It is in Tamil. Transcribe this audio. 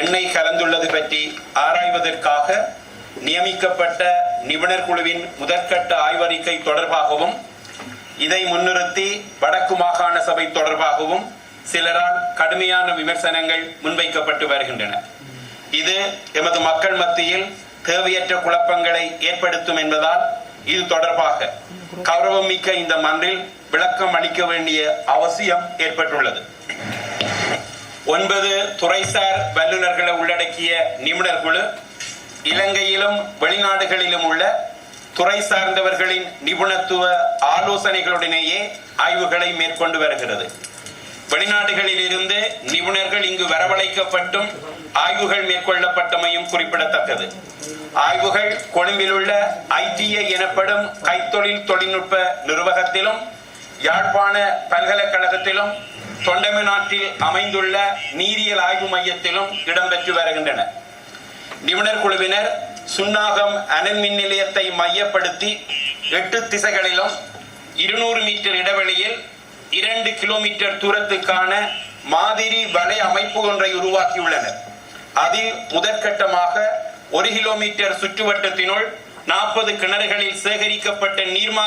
எண்ணெய் கலந்துள்ளது பற்றி ஆராய்வதற்காக நியமிக்கப்பட்ட நிபுணர் குழுவின் முதற்கட்ட ஆய்வறிக்கை தொடர்பாகவும் இதை முன்னிறுத்தி வடக்கு மாகாண சபை தொடர்பாகவும் சிலரால் கடுமையான விமர்சனங்கள் முன்வைக்கப்பட்டு வருகின்றன. இது எமது மக்கள் மத்தியில் தேவையற்ற குழப்பங்களை ஏற்படுத்தும் என்பதால் இது தொடர்பாக கௌரவம் மிக்க இந்த மன்றில் விளக்கம் அளிக்க வேண்டிய அவசியம் ஏற்பட்டுள்ளது. ஒன்பது துறைசார் வல்லுநர்களை உள்ளடக்கிய நிபுணர் குழு இலங்கையிலும் வெளிநாடுகளிலும் உள்ள துறை சார்ந்தவர்களின் நிபுணத்துவ ஆலோசனைகளுடனேயே ஆய்வுகளை மேற்கொண்டு வருகிறது. வெளிநாடுகளில் இருந்து நிபுணர்கள் இங்கு வரவழைக்கப்பட்டும் ஆய்வுகள் மேற்கொள்ளப்பட்டமையும் குறிப்பிடத்தக்கது. ஆய்வுகள் கொழும்பில் உள்ள ஐடிஐ எனப்படும் கைத்தொழில் தொழில்நுட்ப நிர்வாகத்திலும் யாழ்ப்பாண பல்கலைக்கழகத்திலும் தொண்டமை நாட்டில் அமைந்துள்ள நீரியல் ஆய்வு மையத்திலும் இடம்பெற்று வருகின்றன. நிபுணர் குழுவினர் சுன்னாகம் அனல் மின் நிலையத்தை மையப்படுத்தி எட்டு திசைகளிலும் இருநூறு மீட்டர் இடைவெளியில் இரண்டு கிலோமீட்டர் தூரத்துக்கான மாதிரி வலை அமைப்பு ஒன்றை உருவாக்கியுள்ளனர். அதில் முதற்கட்டமாக ஒரு கிலோமீட்டர் சுற்றுவட்டத்தினுள் நாற்பது கிணறுகளில் சேகரிக்கப்பட்ட நீர்மா